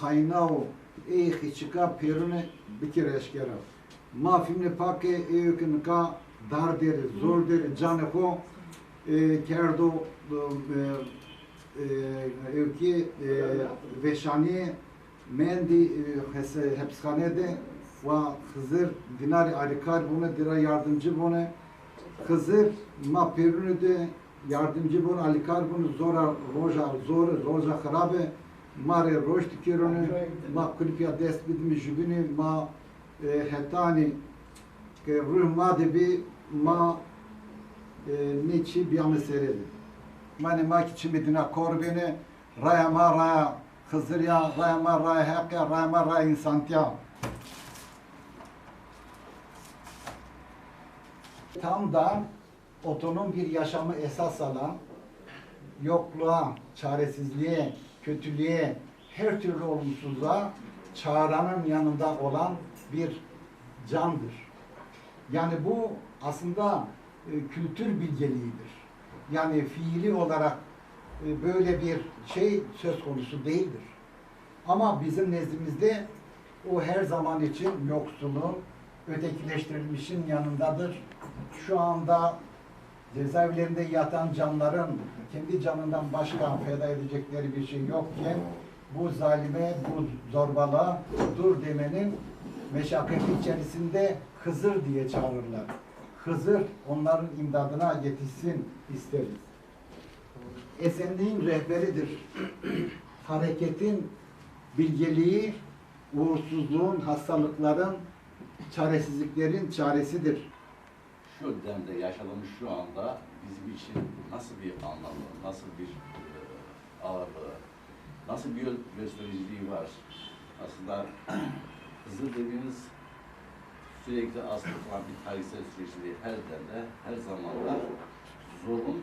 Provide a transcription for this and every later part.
kaynağı ey hiçika perune bir kere eşkera. Ma filmne pake ey kin ka dar der zor der canı ko e, kerdo e, e, ki veşani mendi e, hapishanede ve Hızır dinari alikar buna dira yardımcı buna Hızır ma perune de yardımcı buna alikar bunu zora roja zor roja harabe mare roş dikironu ma kulpiya dest bidmi jubini ma hetani ke ruh ma de bi ma e, niçi bir anı seredi. Mane ma ki çimi dina korbini raya ma raya Hızır ya raya ma raya hak ya raya ma raya insantiya. Tam da otonom bir yaşamı esas alan yokluğa, çaresizliğe, kötülüğe, her türlü olumsuzluğa çağıranın yanında olan bir candır. Yani bu aslında e, kültür bilgeliğidir. Yani fiili olarak e, böyle bir şey söz konusu değildir. Ama bizim nezdimizde o her zaman için yoksulun, ötekileştirilmişin yanındadır. Şu anda cezaevlerinde yatan canların kendi canından başka feda edecekleri bir şey yokken bu zalime, bu zorbalığa dur demenin meşakkati içerisinde Hızır diye çağırırlar. Hızır onların imdadına yetişsin isteriz. Esenliğin rehberidir. Hareketin bilgeliği, uğursuzluğun, hastalıkların, çaresizliklerin çaresidir. Şu demde yaşadığımız şu anda bizim için nasıl bir anlamı, nasıl bir e, ağırlığı, nasıl bir göstericiliği var. Aslında Hızır dediğimiz sürekli aslında olan bir tarihsel süreçte her demde, her zamanda zorun,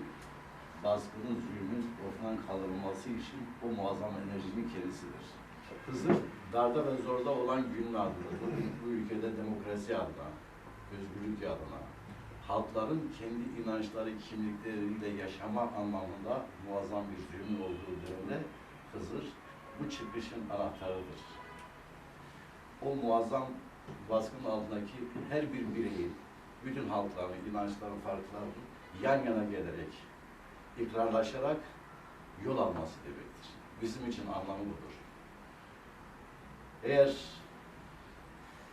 baskının, zulmün ortadan kaldırılması için o muazzam enerjinin kendisidir. Hızır, darda ve zorda olan günün adıdır. Bu ülkede demokrasi adına, özgürlük adına, halkların kendi inançları, kimlikleriyle yaşama anlamında muazzam bir zulmün olduğu dönemde Hızır bu çıkışın anahtarıdır. O muazzam baskının altındaki her bir bireyin, bütün halkların, inançların, farkların yan yana gelerek, ikrarlaşarak yol alması demektir. Bizim için anlamı budur. Eğer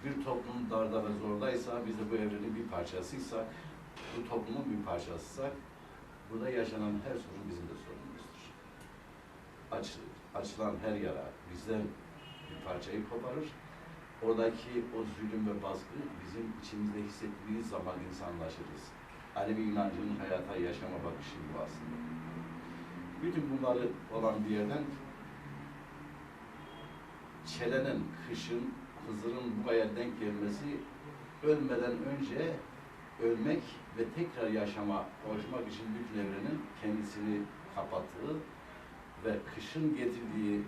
bir toplum darda ve zordaysa, biz de bu evrenin bir parçasıysak, bu toplumun bir parçasıysak, burada yaşanan her sorun bizim de sorunumuzdur. Aç, açılan her yara bizden bir parçayı koparır. Oradaki o zulüm ve baskı bizim içimizde hissettiğimiz zaman insanlaşırız. Alevi inancının hayata yaşama bakışı bu aslında. Bütün bunları olan bir yerden çelenin, kışın, Hızır'ın bu aya denk gelmesi ölmeden önce ölmek ve tekrar yaşama kavuşmak için bütün evrenin kendisini kapattığı ve kışın getirdiği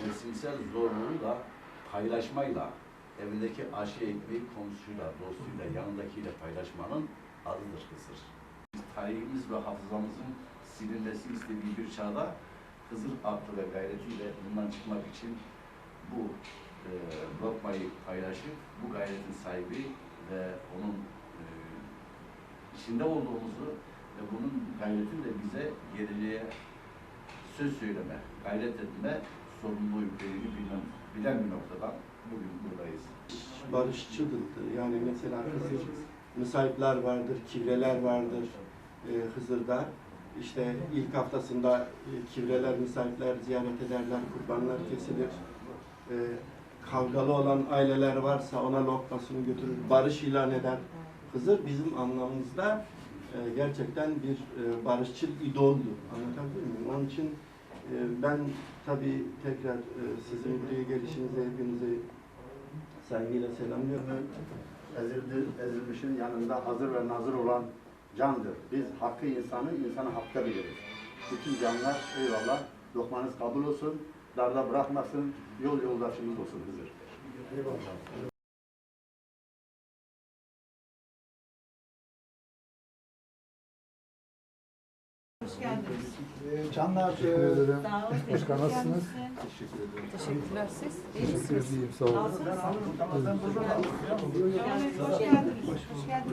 mevsimsel zorluğu da paylaşmayla, evindeki aşı ekmeği komşuyla, dostuyla, yanındakiyle paylaşmanın adıdır Hızır. Tarihimiz ve hafızamızın silinmesi istediği bir çağda Hızır aklı ve gayretiyle bundan çıkmak için bu e, lokmayı paylaşıp bu gayretin sahibi ve onun e, içinde olduğumuzu ve bunun gayretin de bize geleceğe söz söyleme, gayret etme sorumluluğu yüklediğini bilen, bilen bir noktadan bugün buradayız. barışçıldır. Yani mesela Hızır müsaitler vardır, kivreler vardır e, Hızır'da. İşte ilk haftasında e, kivreler, müsaitler ziyaret ederler, kurbanlar kesilir. E, kavgalı olan aileler varsa ona lokmasını götürür, barış ilan eder. Hızır bizim anlamımızda e, gerçekten bir e, barışçıl idoldu. Anlatabiliyor muyum? Onun için e, ben tabii tekrar e, sizin buraya gelişinize hepinizi saygıyla selamlıyorum. ezildi, ezilmişin yanında hazır ve nazır olan candır. Biz hakkı insanı, insanı hakka biliriz. Bütün canlar eyvallah, lokmanız kabul olsun, darda bırakmasın, yol yoldaşımız olsun Hızır. Hoş geldiniz. Ee, Canlar Teşekkür e, ederim. Sağ olun. Başkan nasılsınız? Teşekkür ederim. Teşekkürler siz. İyi Teşekkür misiniz? ederim. Sağ olun. Hoş geldiniz. Hoş geldiniz.